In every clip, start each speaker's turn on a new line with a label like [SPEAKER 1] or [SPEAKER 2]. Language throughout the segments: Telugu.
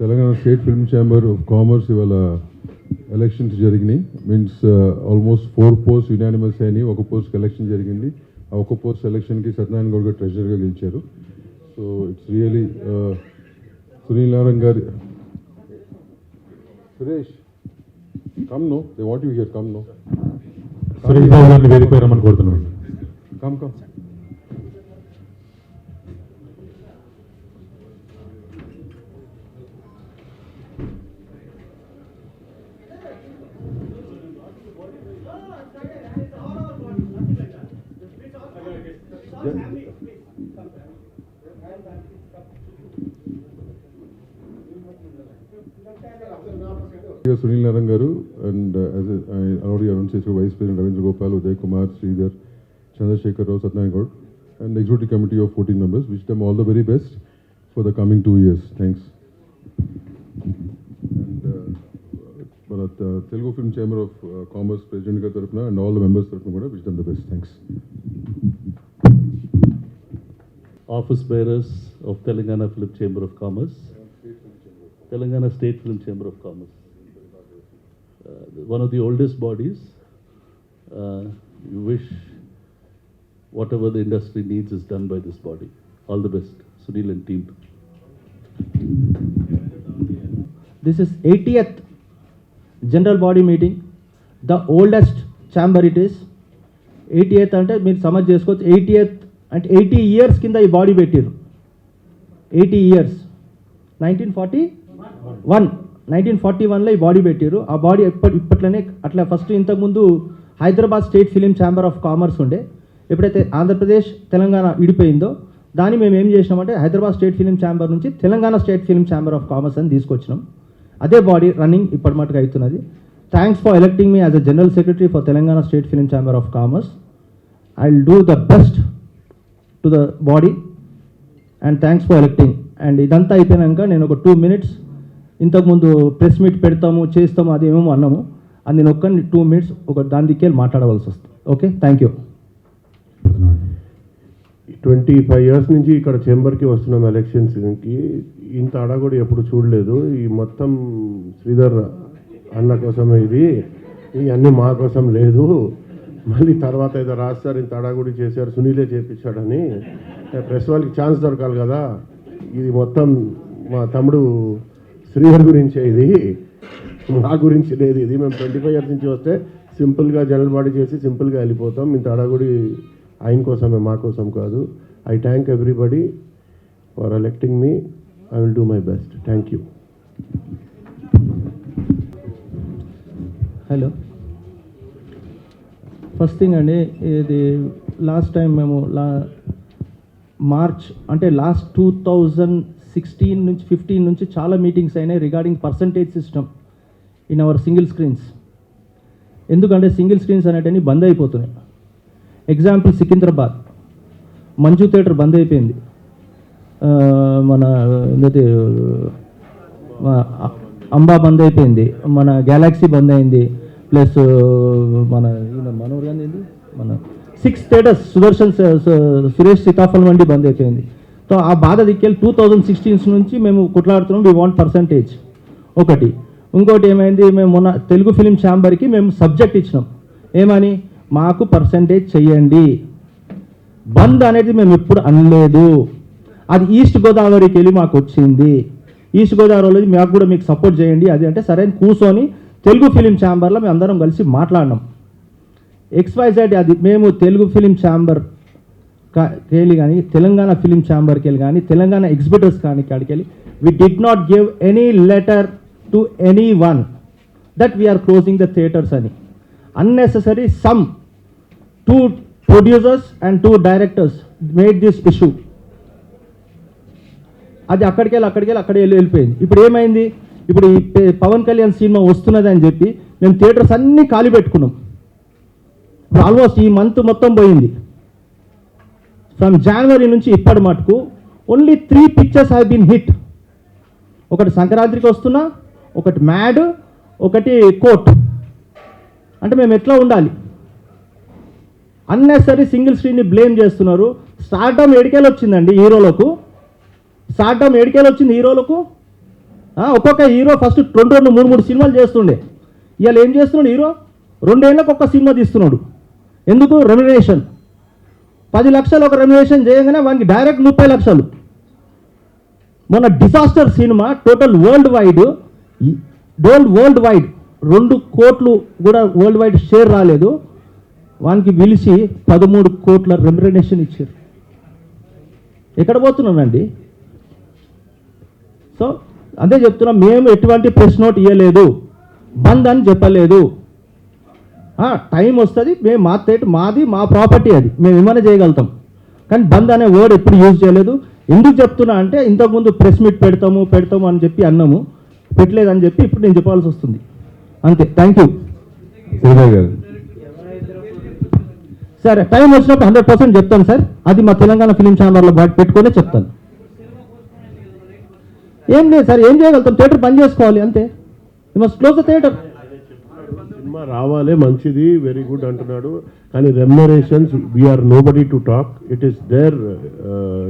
[SPEAKER 1] Telangana state film chamber of commerce ఇవాళ ఎలక్షన్స్ జరిగినాయి. Means almost four post unanimous అయినాయి. ఒక పోస్ట్ ఎలక్షన్ జరిగింది. ఆ ఒక పోస్ట్ ఎలక్షన్కి సత్యనారాయణ గౌడ్ గారు ట్రెజరర్గా గెలిచారు. So it's really Sunil Narayana గారి Suresh come no they want you here come no
[SPEAKER 2] Suresh Babu గారిని రమ్మని కోరుతున్నాను
[SPEAKER 1] come come Here Sunil Narang garu and uh, as a- I already announced his Vice President Ravindra Gopal, Uday Kumar, Sridhar, Chandrasekhar Rao, Satyanarayana Gaud, and the executive committee of 14 members. Wish them all the very best for the coming two years. Thanks. And uh, మన uh, Telugu film chamber of commerce president గారి తరఫున అండ్ ఆల్ ద మెంబర్స్ తరఫున కూడా wish them the best thanks
[SPEAKER 3] office bearers of Telangana film chamber of commerce Telangana state film chamber of commerce one of the oldest bodies you wish whatever the industry needs is done by this body all the best Sunil and team
[SPEAKER 4] this is eightieth general body meeting the oldest chamber it is eighty eighth అంటే మీరు సమజ్ చేసుకోవచ్చు ఎయిటీ ఎయిత్ అంటే ఎయిటీ ఇయర్స్ కింద ఈ బాడీ పెట్టారు eighty years nineteen forty one nineteen forty వన్లో ఈ బాడీ పెట్టారు ఆ బాడీ ఎప్పటి ఇప్పట్లోనే అట్లా ఫస్ట్ ఇంతకుముందు Hyderabad state film chamber of commerce ఉండే. ఎప్పుడైతే ఆంధ్రప్రదేశ్ తెలంగాణ విడిపోయిందో దాన్ని మేము ఏం చేసినామంటే హైదరాబాద్ స్టేట్ ఫిలిం ఛాంబర్ నుంచి Telangana state film chamber of commerce అని తీసుకొచ్చినాం. అదే బాడీ రన్నింగ్ ఇప్పటి మటుకు అవుతున్నది. Thanks for electing me as a general secretary for Telangana state film chamber of commerce. I will do the best to the body and thanks for electing and ఇదంతా అయిపోయాక నేను ఒక టూ మినిట్స్ ఇంతకుముందు ప్రెస్ మీట్ పెడతాము చేస్తాము అది ఏమేమో అన్నాము. అది నేను ఒక్క టూ మినిట్స్ ఒక దాని దిక్కే మాట్లాడవలసి వస్తుంది. Okay thank you
[SPEAKER 5] twenty five years నుంచి ఇక్కడ చేంబర్కి వస్తున్నాం ఎలక్షన్స్కి ఇంత అడగొడి ఎప్పుడు చూడలేదు. ఈ మొత్తం శ్రీధర్ అన్న కోసమే ఇది. ఇవన్నీ మా కోసం లేదు. మళ్ళీ తర్వాత ఏదో రాస్తారు ఇంత అడాగుడి చేశారు సునీలే చేపించాడని. ప్రెస్ వాళ్ళకి ఛాన్స్ దొరకాలి కదా. ఇది మొత్తం మా తమ్ముడు శ్రీధర్ గురించే ఇది. మా గురించి లేదు ఇది. మేము ట్వంటీ ఫైవ్ ఇయర్స్ నుంచి వస్తే సింపుల్గా జనరల్ బాడీ చేసి సింపుల్గా వెళ్ళిపోతాం. ఇంత అడాగుడి ఆయన కోసమే మా కోసం కాదు. I thank everybody for electing me. I will do my best. Thank you.
[SPEAKER 4] Hello. First thing అండి ఇది లాస్ట్ టైం మేము లా మార్చ్ అంటే లాస్ట్ టూ థౌజండ్ సిక్స్టీన్ నుంచి ఫిఫ్టీన్ నుంచి చాలా మీటింగ్స్ అయినాయి regarding percentage system in our single screens. ఎందుకంటే సింగిల్ స్క్రీన్స్ అనేటివి బంద్ అయిపోతున్నాయి. ఎగ్జాంపుల్ సికింద్రాబాద్. మంజు థియేటర్ బంద్ అయిపోయింది. మన ఏంటంటే అంబా బంద్ అయిపోయింది. మన గ్యాలాక్సీ బంద్ అయింది. ప్లస్ మన ఈయన మనోహర్ గాంధీ మన సిక్స్ స్టేటస్ సుదర్శన్ సురేష్ సీతాఫల్ వంటి బంద్ అయిపోయింది. సో ఆ బాధ దిక్కెళ్ళి టూ థౌజండ్ సిక్స్టీన్స్ నుంచి మేము కొట్లాడుతున్నాం వి వాంట్ పర్సంటేజ్ ఒకటి. ఇంకోటి ఏమైంది మేము మొన్న తెలుగు ఫిలిం ఛాంబర్కి మేము సబ్జెక్ట్ ఇచ్చినాం. ఏమని? మాకు పర్సంటేజ్ చెయ్యండి. బంద్ అనేది మేము ఎప్పుడు అనలేదు. అది ఈస్ట్ గోదావరికి వెళ్ళి మాకు వచ్చింది. ఈస్ట్ గోదావరిలో మాకు కూడా మీకు సపోర్ట్ చేయండి. అది అంటే సరైన కూర్చొని తెలుగు ఫిలిం ఛాంబర్లో మేము అందరం కలిసి మాట్లాడినాం. ఎక్స్వైజెడ్ అది మేము తెలుగు ఫిలిం ఛాంబర్ వెళ్ళి కానీ తెలంగాణ ఫిలిం ఛాంబర్కి వెళ్ళి కానీ తెలంగాణ ఎగ్జిబిటర్స్ కానీ కాడికి వెళ్ళి we did not give any letter to any one that we're closing the theatres అని. Unnecessary some two producers and two directors made this issue అది అక్కడికి వెళ్ళి అక్కడికి వెళ్ళి అక్కడే వెళ్ళి వెళ్ళిపోయింది. ఇప్పుడు ఏమైంది? ఇప్పుడు ఈ పవన్ కళ్యాణ్ సినిమా వస్తున్నది అని చెప్పి మేము థియేటర్స్ అన్నీ ఖాళీ పెట్టుకున్నాం. ఇప్పుడు ఆల్మోస్ట్ ఈ మంత్ మొత్తం పోయింది. ఫ్రమ్ జనవరి నుంచి ఇప్పటి మటుకు only three pictures have been hit ఒకటి సంక్రాంతికి వస్తున్నా ఒకటి మ్యాడ్ ఒకటి కోట్. అంటే మేము ఎట్లా ఉండాలి? అన్నెసరీ సింగిల్ స్క్రీన్ని బ్లేమ్ చేస్తున్నారు. స్టార్టమ్ ఎడికేలు వచ్చిందండి హీరోలకు. స్టార్టమ్ ఎడికేలు వచ్చింది హీరోలకు? ఒక్కొక్క హీరో ఫస్ట్ రెండు రెండు మూడు మూడు సినిమాలు చేస్తుండే. ఇవాళ ఏం చేస్తున్నాడు హీరో? రెండేళ్ళకి ఒక్క సినిమా తీస్తున్నాడు. ఎందుకు? రెమ్యునేషన్. పది లక్షలు ఒక రెమ్యునేషన్ చేయగానే వానికి డైరెక్ట్ ముప్పై లక్షలు. మొన్న disaster cinema total world wide డోల్డ్ వరల్డ్ వైడ్ రెండు కోట్లు కూడా వరల్డ్ వైడ్ షేర్ రాలేదు. వానికి పిలిచి పదమూడు కోట్ల రెమ్యునేషన్ ఇచ్చారు. ఎక్కడ పోతున్నానండి సో అదే చెప్తున్నాం మేము ఎటువంటి ప్రెస్ నోట్ ఇవ్వలేదు బంద్ అని చెప్పలేదు. టైం వస్తుంది మేము మా తేట మాది మా ప్రాపర్టీ అది. మేము ఏమైనా చేయగలుగుతాం. కానీ బంద్ అనే వర్డ్ ఎప్పుడు యూజ్ చేయలేదు. ఎందుకు చెప్తున్నా అంటే ఇంతకుముందు ప్రెస్ మీట్ పెడతాము పెడతాము అని చెప్పి అన్నాము. పెట్టలేదని చెప్పి ఇప్పుడు నేను చెప్పాల్సి వస్తుంది. అంతే. థ్యాంక్ యూ సరే టైం వచ్చినప్పుడు హండ్రెడ్ పర్సెంట్ చెప్తాను సార్. అది మా తెలంగాణ ఫిలిం ఛానల్లో పెట్టుకునే చెప్తాను. ఏం లేదు సార్ ఏం చేయగలుగుతాం? థియేటర్ బంద్ చేసుకోవాలి అంతే. Must close the theatre
[SPEAKER 5] cinema రావాలే మంచిది వెరీ గుడ్ అంటున్నాడు. కానీ remunerations we're nobody to talk it is there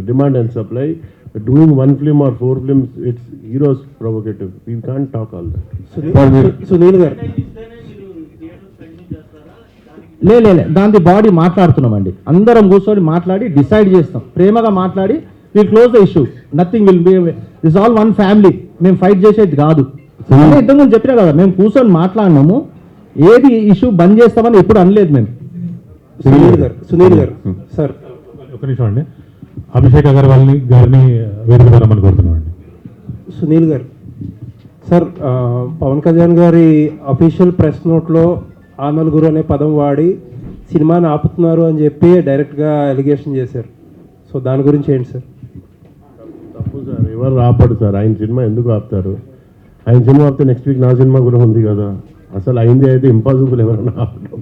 [SPEAKER 5] demand and supply doing one film or four films it's heroes provocative we can talk all that
[SPEAKER 4] Sunil garu లే లే లే, దాని బాడీ మాట్లాడుతున్నామండి. అందరం కూర్చొని మాట్లాడి డిసైడ్ చేస్తాం. ప్రేమగా మాట్లాడి will close the issue nothing will be this all one family మేము ఫైట్ చేసేది కాదు. ఇంతకుముందు చెప్పినా కదా మేము కూర్చొని మాట్లాడినాము. ఏది ఇష్యూ బంద్ చేస్తామని ఎప్పుడు అనలేదు మేము.
[SPEAKER 1] సునీల్ గారు
[SPEAKER 6] సునీల్ గారు సార్.
[SPEAKER 2] ఒక నిమిషం అండి. అభిషేక్ అగర్వాల్ని గారిని వేదిక రమ్మని కోరుతున్నాం అండి.
[SPEAKER 6] సునీల్ గారు సార్ పవన్ కళ్యాణ్ గారి అఫీషియల్ ప్రెస్ నోట్లో ఆ నలుగురు అనే పదం వాడి సినిమాని ఆపుతున్నారు అని చెప్పి డైరెక్ట్గా అలిగేషన్ చేశారు. సో దాని గురించి ఏంటి సార్?
[SPEAKER 5] తప్పు సార్ ఎవరు రాపడు సార్? ఆయన సినిమా ఎందుకు ఆపుతారు? ఆయన సినిమా ఆపితే నెక్స్ట్ వీక్ నా సినిమా కూడా ఉంది కదా. అసలు అయింది అయితే ఇంపాసిబుల్ ఎవరైనా ఆపడం.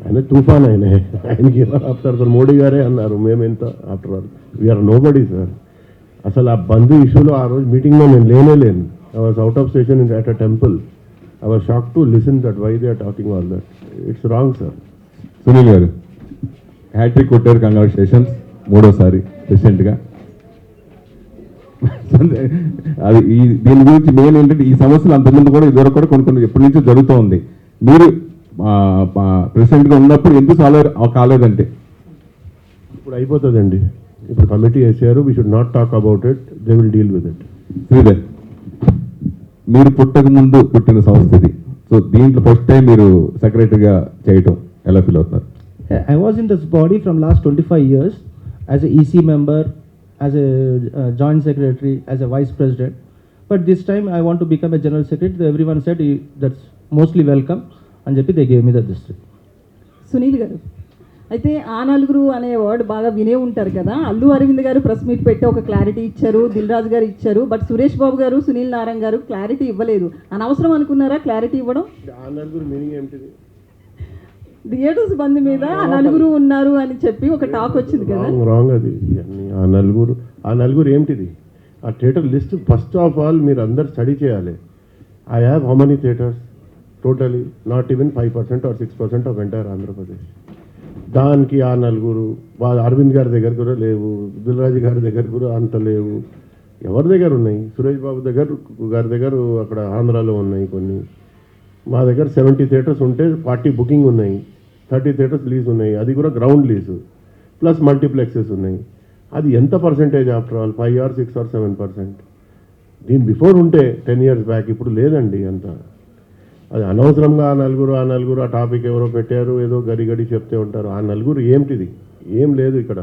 [SPEAKER 5] ఆయన తుఫాన్ ఆయన. ఆయనకి ఎవరు ఆపుతారు సార్? మోడీ గారే అన్నారు మేమెంత after all we're nobody sir అసలు ఆ బంధు ఇష్యూలో ఆ రోజు మీటింగ్లో నేను లేనే లేను. I was out of station in at a temple I was shock to listen that why they are talking all that it's wrong sir
[SPEAKER 1] Sunil garu hattrick కొట్టారు కంగ్రాచులేషన్స్ మూడోసారి రీసెంట్గా అది ఈ దీని గురించి మెయిన్ ఏంటంటే ఈ సమస్యలు అంతకుముందు కూడా ఇదివరకు కూడా కొన్ని కొన్ని ఎప్పటి నుంచో జరుగుతూ ఉంది. మీరు ప్రెసిడెంట్గా ఉన్నప్పుడు ఎందుకు సాల్వ్ కాలేదంటే?
[SPEAKER 5] ఇప్పుడు అయిపోతుందండి. ఇప్పుడు కమిటీ వేసారు we should not talk about it they will deal with it
[SPEAKER 1] Sridhar మీరు పుట్టక ముందు పుట్టిన సంస్థ ఇది. సో దీంట్లో ఫస్ట్ టైం మీరు సెక్రటరీగా చేయటం ఎలా ఫీల్ అవుతున్నారు?
[SPEAKER 4] I was in this body from last 25 years as a EC member, as a uh, joint secretary, as a vice president. But this time I want to become a general secretary. Everyone said "You- that's mostly welcome. And చెప్పి they gave me the district.
[SPEAKER 7] Sunil గారు అయితే ఆ నలుగురు అనే వర్డ్ బాగా వినే ఉంటారు కదా అల్లు అరవింద్ గారు ప్రెస్ మీట్ పెట్టి ఒక క్లారిటీ ఇచ్చారు దిల్ రాజు గారు ఇచ్చారు బట్ సురేష్ బాబు గారు సునీల్ నారాయణ గారు క్లారిటీ ఇవ్వలేదు అనవసరం అనుకున్నారా క్లారిటీ ఇవ్వడం
[SPEAKER 5] ఆ నలుగురు మీనింగ్ ఏమిటిది
[SPEAKER 7] థియేటర్స్ బంద్ మీద ఆ నలుగురు ఉన్నారు అని చెప్పి ఒక టాక్ వచ్చింది కదా.
[SPEAKER 5] రాంగ్ అది. ఆ నలుగురు ఆ నలుగురు ఏమిటిది? ఆ theatre list first of all మీరు అందరు స్టడీ చేయాలి. I have how many theatres? Totally not even five percent or six percent of entire Andhra Pradesh. దానికి ఆ నలుగురు వాళ్ళ అరవింద్ గారి దగ్గర కూడా లేవు దిల్రాజు గారి దగ్గర కూడా అంత లేవు. ఎవరి దగ్గర ఉన్నాయి? సురేష్ బాబు దగ్గర గారి దగ్గర అక్కడ ఆంధ్రాలో ఉన్నాయి కొన్ని. మా దగ్గర సెవెంటీ థియేటర్స్ ఉంటే ఫార్టీ బుకింగ్ ఉన్నాయి థర్టీ థియేటర్స్ లీజ్ ఉన్నాయి అది కూడా గ్రౌండ్ లీజు ప్లస్ మల్టీప్లెక్సెస్ ఉన్నాయి. అది ఎంత percentage after all five or six or seven percent దీని బిఫోర్ ఉంటే టెన్ ఇయర్స్ బ్యాక్ ఇప్పుడు లేదండి అంత. అది అనవసరంగా ఆ నలుగురు ఆ నలుగురు ఆ టాపిక్ ఎవరో పెట్టారు ఏదో గడి గడి చెప్తే ఉంటారు. ఆ నలుగురు ఏమిటిది ఏం లేదు ఇక్కడ.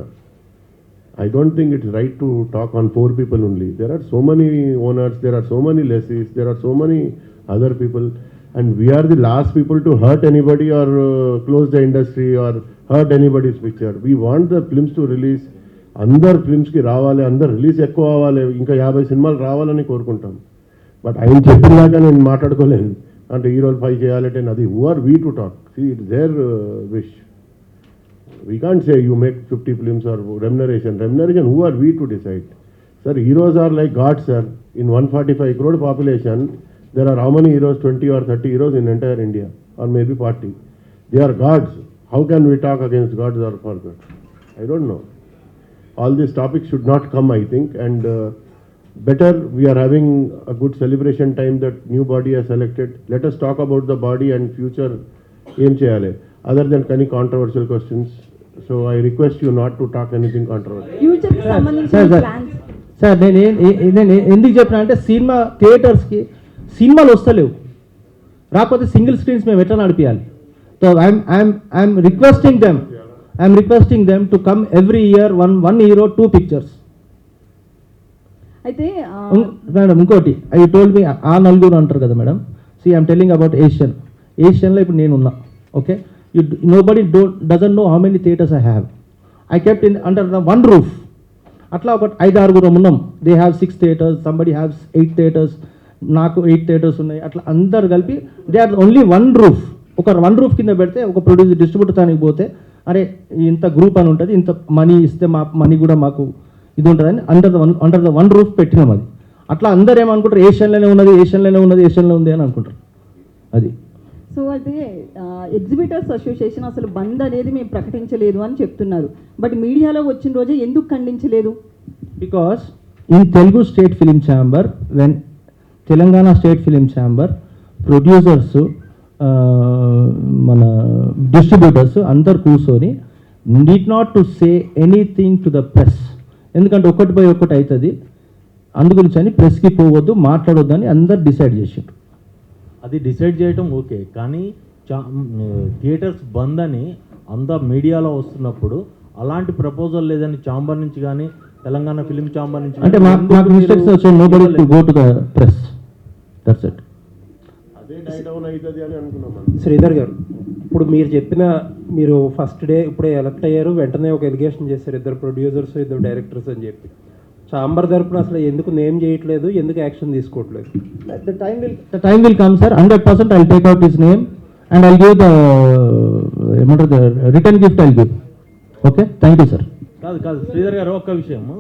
[SPEAKER 5] I don't think it's right to talk on four people only there are so many owners there are so many lessees there are so many other people and we're the last people to hurt anybody or close the industry or hurt anybody's picture we want the films to release అందరు ఫిల్మ్స్కి రావాలి. అందరు రిలీజ్ ఎక్కువ అవ్వాలి. ఇంకా యాభై సినిమాలు రావాలని కోరుకుంటాం. బట్ ఆయన చెప్పినాక నేను మాట్లాడుకోలేను అంటే ఈ రోజు ఫై చేయాలంటే అది who are we to talk it there wish we can't say you make fifty films or remuneration remuneration who are we to decide sir heroes are like god sir in one forty five crore population there are how many heroes? 20 or 30 heroes in entire India, or maybe 40. They are gods. How can we talk against gods or for gods? I don't know. all these topics should not come, I think, and uh, better we are having a good celebration time that new body has selected. Let us talk about the body and future aim cheyale, other than any controversial questions. So I request you not to talk anything controversial.
[SPEAKER 7] Future కి సంబంధించిన
[SPEAKER 4] సార్ సార్
[SPEAKER 7] ప్లాన్స్
[SPEAKER 4] సార్ నేను ఏ- ఏ- నేను ఏ- ఎందుకు చెప్పిన అంటే సినిమా థియేటర్స్కి సినిమాలు వస్తలేవు. రాకపోతే సింగిల్ స్క్రీన్స్ మేము ఎట్లా నడిపించాలి so I'm I'm I'm requesting them I'm requesting them to come every year one one hero two pictures
[SPEAKER 7] అయితే
[SPEAKER 4] మేడం ఇంకోటి. ఐ టోల్డ్ మీ ఆ నలుగురు అంటారు కదా madam. See I'm telling about Asian ఏషియన్లో ఇప్పుడు నేను ఉన్నా okay you nobody don't doesn't know how many theatres I have I kept in under the one roof అట్లా ఒక ఐదు ఆరుగురు ఉన్నాం. They have six theatres somebody haves eight theatres నాకు ఎయిట్ థియేటర్స్ ఉన్నాయి. అట్లా అందరు కలిపి they are only one roof ఒక వన్ రూఫ్ కింద పెడితే ఒక ప్రొడ్యూసర్ డిస్ట్రిబ్యూటర్ దానికి పోతే అరే ఇంత గ్రూప్ అని ఉంటుంది ఇంత మనీ ఇస్తే మా మనీ కూడా మాకు ఇది ఉంటుందని under the one under the one roof పెట్టినాం అది. అట్లా అందరు ఏమనుకుంటారు ఏషియన్లోనే ఉన్నది ఏషియన్లోనే ఉన్నది ఏషియన్లో ఉంది అని అనుకుంటారు. అది.
[SPEAKER 7] సో అయితే ఎగ్జిబిటర్స్ అసోసియేషన్ అసలు బంద్ అనేది మేము ప్రకటించలేదు అని చెప్తున్నారు. బట్ మీడియాలో వచ్చిన రోజే ఎందుకు ఖండించలేదు?
[SPEAKER 4] Because in Telugu state film chamber when Telangana state film chamber producers మన డిస్ట్రిబ్యూటర్స్ అందరు కూర్చొని need not to say anything to the press. ఎందుకంటే ఒకటి బై ఒకటి అవుతుంది అందుగురించి అని ప్రెస్కి పోవద్దు మాట్లాడొద్దు అని అందరు డిసైడ్ చేసారు
[SPEAKER 8] అది డిసైడ్ చేయటం ఓకే కానీ చా థియేటర్స్ బంద్ అని అంతా మీడియాలో వస్తున్నప్పుడు అలాంటి ప్రపోజల్ లేదని చాంబర్ నుంచి కానీ తెలంగాణ ఫిలిం చాంబర్ నుంచి
[SPEAKER 4] అంటే మా
[SPEAKER 8] ఎందుకు
[SPEAKER 4] మాకు
[SPEAKER 8] మీరు
[SPEAKER 4] మిస్టేక్స్ వచ్చాయి nobody to go to the press that's it
[SPEAKER 5] అదే డై డౌన్ అవుతుంది అని అనుకున్నాం మనం.
[SPEAKER 6] శ్రీధర్ గారు ఇప్పుడు మీరు చెప్పిన మీరు ఫస్ట్ డే ఇప్పుడే ఎలక్ట్ అయ్యారు వెంటనే ఒక ఎలిగేషన్ చేశారు ఇద్దరు ప్రొడ్యూసర్స్ ఇద్దరు డైరెక్టర్స్ అని చెప్పి. చాంబర్ తరపున అసలు ఎందుకు నేమ్ చేయట్లేదు ఎందుకు యాక్షన్ తీసుకోవట్లేదు?
[SPEAKER 4] Will the time will come sir. 100% i'll take out his name and i'll give the uh, ఏమంటారు return gift i'll give. Okay? Thank you sir.
[SPEAKER 8] కాదు కాదు శ్రీధర్ గారు ఒక్క విషయము.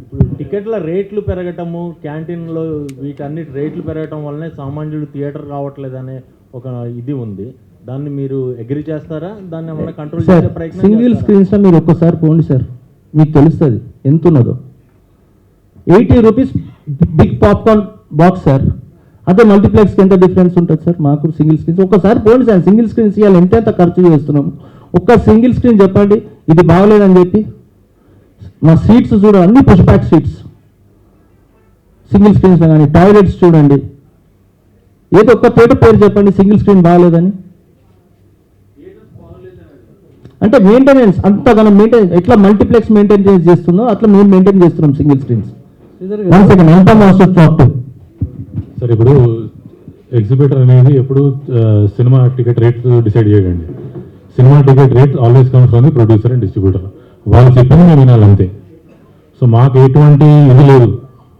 [SPEAKER 8] ఇప్పుడు టికెట్ల రేట్లు పెరగటము క్యాంటీన్లో వీటన్నిటి రేట్లు పెరగటం వల్లనే సామాన్యుడు థియేటర్ రావట్లేదనే ఒక ఇది ఉంది. దాన్ని మీరు అగ్రి చేస్తారా? దాన్ని ఏమన్నా కంట్రోల్ చేసే ప్రయత్నం
[SPEAKER 4] సింగిల్? స్క్రీన్స్ మీరు ఒక్కసారి పోండి సార్. మీకు తెలుస్తుంది ఎంత ఉన్నదో eighty rupees big popcorn box sir. అదే మల్టీప్లెక్స్కి ఎంత డిఫరెన్స్ ఉంటుంది సార్? మాకు సింగిల్ స్క్రీన్స్. ఒక్కసారి పోండి సార్ సింగిల్ స్క్రీన్స్ ఎంత ఎంత ఖర్చు చేస్తున్నాము? ఒక్క సింగిల్ స్క్రీన్ చెప్పండి. ఇది బాగలేదని చెప్పి. మా సీట్స్ చూడండి అన్ని push back seats single screens కానీ టాయిలెట్స్ చూడండి. ఏదో ఒక్క పేట పేరు చెప్పండి సింగిల్ స్క్రీన్ బాగాలేదని. అంటే మెయింటెనెన్స్ అంతగానం మెయింటైన్ ఎట్లా మల్టీప్లెక్స్ మెయింటైన్ చేస్తుందో అట్లా మేము మెయింటైన్ చేస్తున్నాం సింగిల్ స్క్రీన్స్ వన్ సెకండ్ ఎంత మాస్టర్
[SPEAKER 2] సార్ ఇప్పుడు ఎగ్జిబిటర్ అనేది ఎప్పుడు సినిమా టికెట్ రేట్ డిసైడ్ చేయకండి cinema ticket rate always comes from the producer and distributor వాళ్ళు చెప్పింది మేము వినాలంతే. సో మాకు ఎటువంటి ఇది లేదు.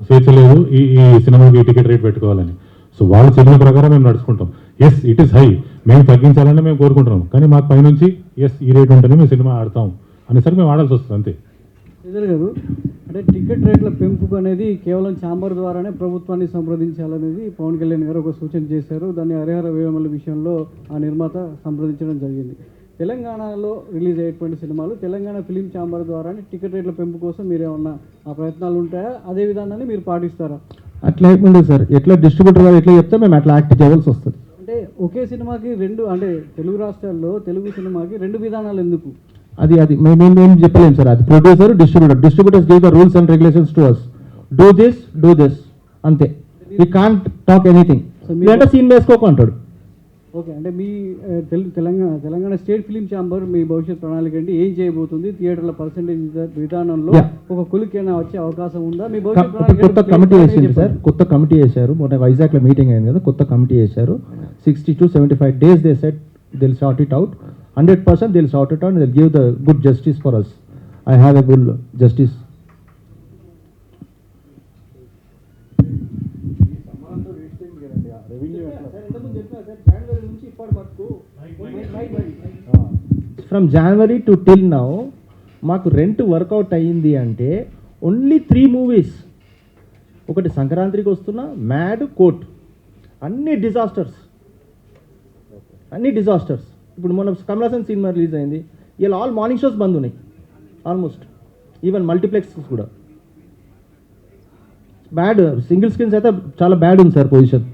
[SPEAKER 2] స్వేచ్ఛ లేదు ఈ ఈ సినిమాకి ఈ టికెట్ రేట్ పెట్టుకోవాలని. సో వాళ్ళు చెప్పిన ప్రకారం మేము నడుచుకుంటాం. ఎస్ ఇట్ ఈస్ హై మేము తగ్గించాలని మేము కోరుకుంటున్నాం. కానీ మాకు పైనుంచి ఎస్ ఈ రేట్ ఉంటేనే మేము సినిమా ఆడతాం అనేసరికి మేము ఆడాల్సి వస్తుంది అంతే.
[SPEAKER 9] శ్రీధర్ గారు అంటే టికెట్ రేట్ల పెంపు అనేది కేవలం ఛాంబర్ ద్వారానే ప్రభుత్వాన్ని సంప్రదించాలనేది పవన్ కళ్యాణ్ గారు ఒక సూచన చేశారు. దాన్ని హరిహర వేమల విషయంలో ఆ నిర్మాత సంప్రదించడం జరిగింది. తెలంగాణలో రిలీజ్ అయ్యేటువంటి సినిమాలు తెలంగాణ ఫిలిం ఛాంబర్ ద్వారానే టికెట్ రేట్ల పెంపు కోసం మీరు ఏమన్నా ఆ ప్రయత్నాలు ఉంటాయా? అదే విధానాన్ని మీరు పాటిస్తారా?
[SPEAKER 4] అట్లా అయిపోయింది సార్. ఎట్లా డిస్ట్రిబ్యూటర్ గారు ఎట్లా చెప్తే మేము అట్లా యాక్ట్ చేయవలసి వస్తుంది.
[SPEAKER 9] అంటే ఒకే సినిమాకి రెండు అంటే తెలుగు రాష్ట్రాల్లో తెలుగు సినిమాకి రెండు విధానాలు ఎందుకు?
[SPEAKER 4] అది అది మేము మేము ఏం చెప్పలేము సార్. అది producer distributor distributors give the rules and regulations to us do this do this అంతే. వీ కాంట్ టాక్ ఎనీథింగ్ అంటే సీన్ వేసుకోకు అంటాడు
[SPEAKER 9] ఓకే అంటే మీ Telangana Telangana state film chamber మీ భవిష్యత్ ప్రణాళిక అంటే ఏం చేయబోతుంది? థియేటర్ల పర్సంటేజ్ విధానంలో. ఒక కులికైనా వచ్చే అవకాశం ఉందా? మీ
[SPEAKER 4] కొత్త? కమిటీ వేసింది. సార్. కొత్త కమిటీ వేశారు. మొన్న వైజాగ్లో మీటింగ్ అయింది కదా కొత్త కమిటీ వేశారు. Sixty two seventy five days they set till sort it out hundred percent till sort it out till give the good justice for us I have a good justice from January to till now మాకు రెంట్ వర్కౌట్ అయ్యింది అంటే ఓన్లీ త్రీ మూవీస్ ఒకటి సంక్రాంతికి వస్తున్న మ్యాడ్ కోట్ అన్ని డిజాస్టర్స్ అన్ని డిజాస్టర్స్ ఇప్పుడు మన కమలాసన్ సినిమా రిలీజ్ అయింది. ఇలా ఆల్ మార్నింగ్ షోస్ బంద్ ఉన్నాయి. ఆల్మోస్ట్ ఈవెన్ మల్టీప్లెక్సెస్ కూడా. బ్యాడ్ సింగిల్ స్క్రీన్స్ అయితే చాలా బ్యాడ్ ఉంది సార్ పొజిషన్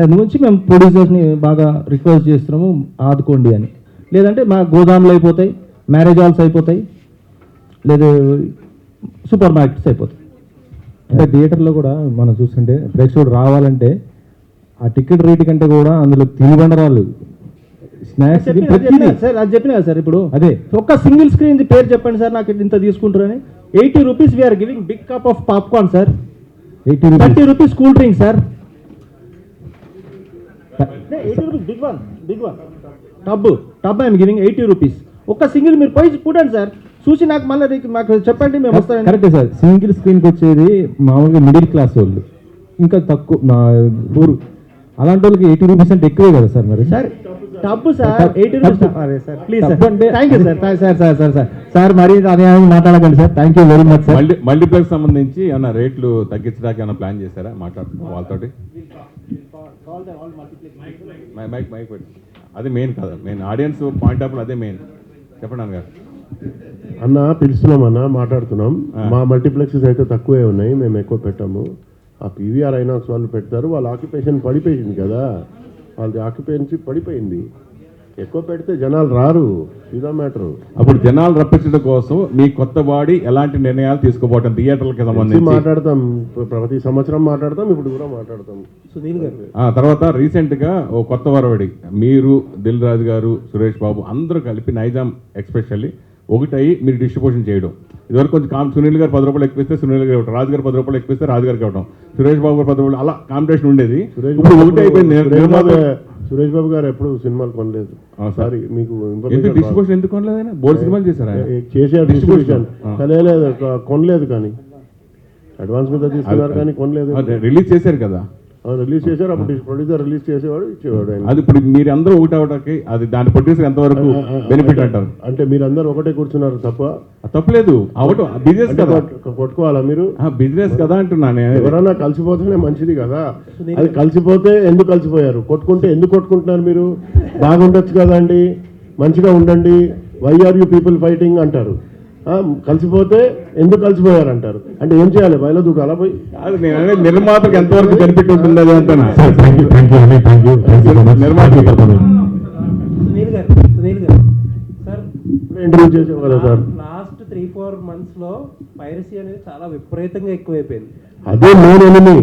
[SPEAKER 4] దాని గురించి మేము ప్రొడ్యూసర్స్ని బాగా రిక్వెస్ట్ చేస్తున్నాము ఆదుకోండి అని. లేదంటే మా గోదాములు అయిపోతాయి మ్యారేజ్ హాల్స్ అయిపోతాయి లేదా సూపర్ మార్కెట్స్ అయిపోతాయి.
[SPEAKER 6] అంటే థియేటర్లో కూడా మనం చూస్తుంటే ప్రేక్షకుడు రావాలంటే ఆ టికెట్ రేట్ కంటే కూడా అందులో తినుబండరాలు స్నాక్స్
[SPEAKER 4] సార్ అది చెప్పిన సార్ ఇప్పుడు.
[SPEAKER 6] అదే.
[SPEAKER 4] ఒక్క సింగిల్ స్క్రీన్ పేరు చెప్పండి సార్ నాకు ఇంత తీసుకుంటారని eighty rupees we're giving big cup of popcorn sir
[SPEAKER 6] eighty
[SPEAKER 4] thirty rupees cool drink sir eighty rupees big one big one tub tub I'm giving eighty rupees ఒక్క సింగిల్ మీరు పోయి చూడండి సార్. చూసి నాకు మళ్ళీ మాకు చెప్పండి మేము వస్తాం
[SPEAKER 6] కరెక్టే సార్. సింగిల్ స్క్రీన్కి వచ్చేది మామూలుగా మిడిల్ క్లాస్ వాళ్ళు. ఇంకా తక్కువ నా ఊరు. అలాంటి వాళ్ళకి ఎయిటీ రూపీస్ అంటే ఎక్కువే కదా సార్ మరి?
[SPEAKER 4] Sir tub sir eighty rupees అరే సార్ ప్లీజ్ సార్.
[SPEAKER 6] టబ్ అంటే-
[SPEAKER 4] thank you sir. Sir sir sir sir. Sir మరీ అన్యాయం మాట్లాడకండి sir. Thank you very much sir
[SPEAKER 10] multi multiplex సంబంధించి ఏమైనా రేట్లు తగ్గించడానికి ఏమైనా ప్లాన్ చేశారా? మాట్లాడుతున్నాం వాళ్ళతోటి. మై- మైక్ మైక్ పెట్టు అది మెయిన్ కాదు. మెయిన్ ఆడియన్స్ పాయింట్ ఆఫ్ అదే మెయిన్ చెప్పండి అన్నగారు
[SPEAKER 5] అన్న పిలుస్తున్నాం అన్న మాట్లాడుతున్నాం. మా మల్టీప్లెక్సెస్ అయితే తక్కువే ఉన్నాయి మేము ఎక్కువ పెట్టాము. ఆ పీవీఆర్ ఐనాక్స్ వాళ్ళు పెడతారు వాళ్ళ ఆక్యుపేషన్ పడిపోయింది కదా. వాళ్ళది ఆక్యుపెన్సీ పడిపోయింది. ఎక్కువ పెడితే జనాలు రారు. ఇదా మ్యాటర్.
[SPEAKER 10] అప్పుడు జనాలు రప్పించడం కోసం మీ కొత్త బాడీ ఎలాంటి నిర్ణయాలు తీసుకోబోవటం థియేటర్లకు సంబంధించి?
[SPEAKER 5] మాట్లాడతాం. ప్రతి సంవత్సరం మాట్లాడతాం ఇప్పుడు కూడా మాట్లాడతాం.
[SPEAKER 6] సునీల్ గారు.
[SPEAKER 10] ఆ తర్వాత రీసెంట్గా ఓ కొత్త వరవడి మీరు దిల్ రాజు గారు సురేష్ బాబు అందరూ కలిపి నైజాం ఎక్స్పెషల్లీ ఒకటై మీరు డిస్ట్రిబ్యూషన్ చేయడం. ఇదివరకు కొంచెం కామ్ సునీల్ గారు పది రూపాయలు ఎక్కువిస్తే సునీల్ గారు ఇవ్వడం రాజు గారు పది రూపాయలు ఎక్కువిస్తే రాజు గారికి ఇవ్వడం సురేష్ బాబు గారు పది రూపాయలు అలా కాంపిటీషన్ ఉండేది. ఇప్పుడు ఒకటి అయిపోయింది
[SPEAKER 5] సురేష్ బాబు గారు ఎప్పుడు సినిమాలు కొనలేదు.
[SPEAKER 10] సార్.
[SPEAKER 5] మీకు
[SPEAKER 10] ఎందుకు. డిస్ట్రిబ్యూషన్ కొనలేదు బోర్డు సినిమాలు చేశారు.
[SPEAKER 5] డిస్ట్రిబ్యూషన్ కొనలేదు కానీ. అడ్వాన్స్ మీద తీసుకున్నారు కానీ కొనలేదు.
[SPEAKER 10] రిలీజ్ చేశారు కదా.
[SPEAKER 5] రిలీజ్ చేశారు అప్పుడు ప్రొడ్యూసర్ రిలీజ్ చేసేవాడు ఇచ్చేవాడు
[SPEAKER 10] అది ఇప్పుడు మీరు అందరూ ఒకటి అవటానికి అది దాని ప్రొడ్యూసర్ ఎంతవరకు బెనిఫిట్ అంటారు?
[SPEAKER 5] అంటే మీరందరూ ఒకటే కూర్చున్నారు తప్ప
[SPEAKER 10] తప్పలేదు అవటం బిజినెస్ కదా
[SPEAKER 5] కొట్- కొట్టుకోవాలా మీరు?
[SPEAKER 10] బిజినెస్ కదా అంటున్నాను నేను.
[SPEAKER 5] ఎవరన్నా కలిసిపోతేనే మంచిది కదా. అది కలిసిపోతే ఎందుకు కలిసిపోయారు? కొట్టుకుంటే ఎందుకు కొట్టుకుంటున్నారు మీరు? బాగుండొచ్చు కదండి మంచిగా ఉండండి why are you people fighting అంటారు. కలిసిపోతే ఎందుకు కలిసిపోయారు అంటారు అంటే ఏం చేయాలి? బయలు దూకాలా పోయి?
[SPEAKER 10] నిర్మాతకు ఎంతవరకు బెనిఫిట్ ఉంటుంది అది అంటున్నా.
[SPEAKER 2] Sir thank you thank you అండి thank you thank you so much
[SPEAKER 10] నిర్మాత
[SPEAKER 6] Sunil garu Sunil
[SPEAKER 5] garu. Sir interview
[SPEAKER 6] last three four మంత్స్లో పైరసీ అనేది చాలా విపరీతంగా ఎక్కువైపోయింది.
[SPEAKER 5] అదే మెయిన్ ఎనిమి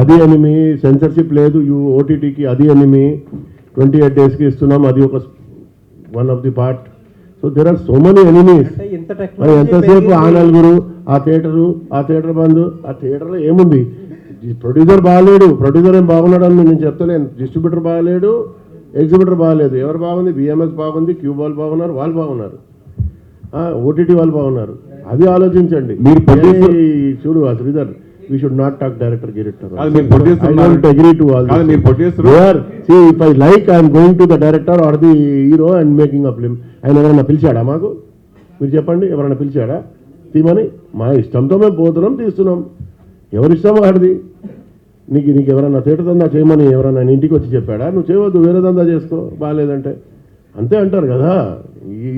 [SPEAKER 5] అది ఎనిమి సెన్సర్షిప్ లేదు. యూ ఓటీటీకి అది ఎనిమి ట్వంటీ ఎయిట్ డేస్కి ఇస్తున్నాం. అది ఒక one of the part so there are so
[SPEAKER 6] many enemies
[SPEAKER 5] మరి ఎంతసేపు ఆ నలుగురు ఆ థియేటరు ఆ థియేటర్ బంద్ ఆ థియేటర్లో ఏముంది? ప్రొడ్యూసర్ బాగాలేడు. ప్రొడ్యూసర్ ఏం బాగున్నాడు అని నేను చెప్తలేను. డిస్ట్రిబ్యూటర్ బాగాలేడు ఎగ్జిబిటర్ బాగాలేదు. ఎవరు బాగుంది? బిఎంఎస్ బాగుంది క్యూబ్ వాళ్ళు బాగున్నారు వాళ్ళు బాగున్నారు. ఓటీటీ వాళ్ళు బాగున్నారు. అది ఆలోచించండి.
[SPEAKER 10] మీరు
[SPEAKER 5] చూడు ఆ Sridhar. We should not talk director director
[SPEAKER 10] కాదు, మీరు producer ఉన్నారు.
[SPEAKER 5] అగ్రీ టు ఆల్
[SPEAKER 10] కాదు, మీరు producer.
[SPEAKER 5] see if I like I'm going to the director or the hero and making a film ఆయన ఎవరైనా పిలిచాడా మాకు? మీరు చెప్పండి ఎవరైనా పిలిచాడా? తీమని మా ఇష్టంతో మేము పోతున్నాం తీస్తున్నాం. ఎవరి ఇష్టం వాడిది నీకు నీకు ఎవరైనా థియేటర్ దందా చేయమని ఎవరైనా ఇంటికి వచ్చి చెప్పాడా? నువ్వు చేయవద్దు వేరే దందా చేసుకో బాగాలేదంటే. అంతే అంటారు కదా.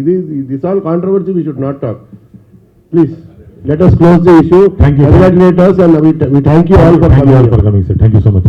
[SPEAKER 5] ఇది this all controversy we should not talk please Let us close the issue.
[SPEAKER 2] Thank you.
[SPEAKER 5] Congratulate us and we, we thank you
[SPEAKER 2] all for thank coming. Thank you all for coming, sir. Thank you so much.